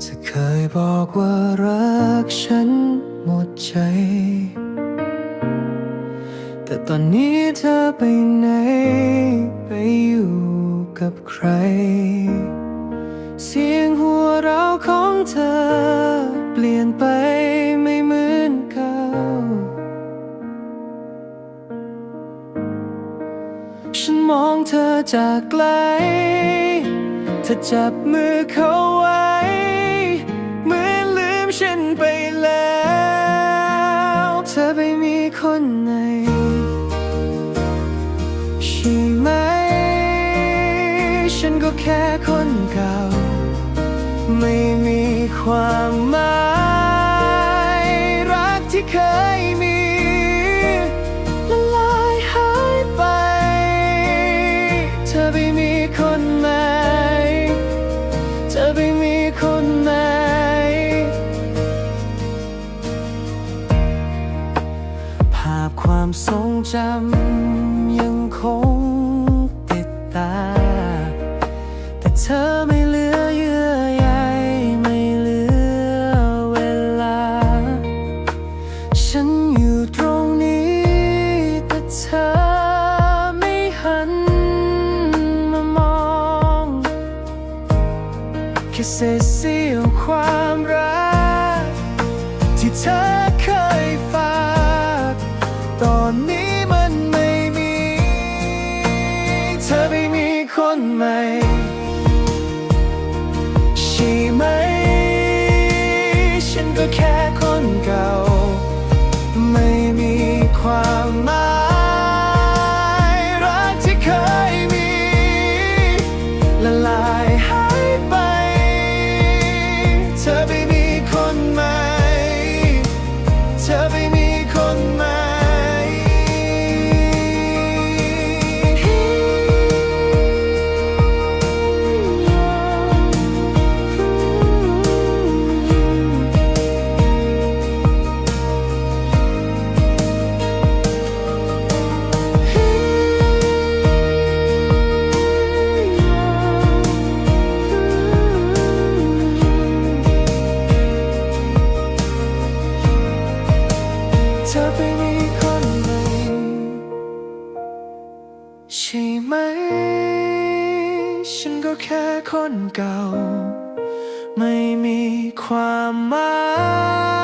เธอเคยบอกว่ารักฉันหมดใจ แต่ตอนนี้เธอไปไหน ไปอยู่กับใคร เสียงหัวเราะของเธอ เปลี่ยนไปไม่เหมือนเก่า ฉันมองเธอจากไกล เธอจับมือเขาไว้ คนไหน ใช่ไหม ฉันก็แค่คนเก่า ไม่มีความหมาย รักที่เคย ทรงจำยังคงติดตา แต่เธอไม่เหลือเยื่อใยไม่เหลือเวลา ฉันอยู่ตรงนี้ แต่เธอไม่หันมามองแค่เศษเสี้ยวความรักที่เธอ คนใหม่ ใช่ไหม ฉันก็แค่ ช่ไหม ฉันก็แค่คนเก่า ไม่มีความหมายรักที่เคย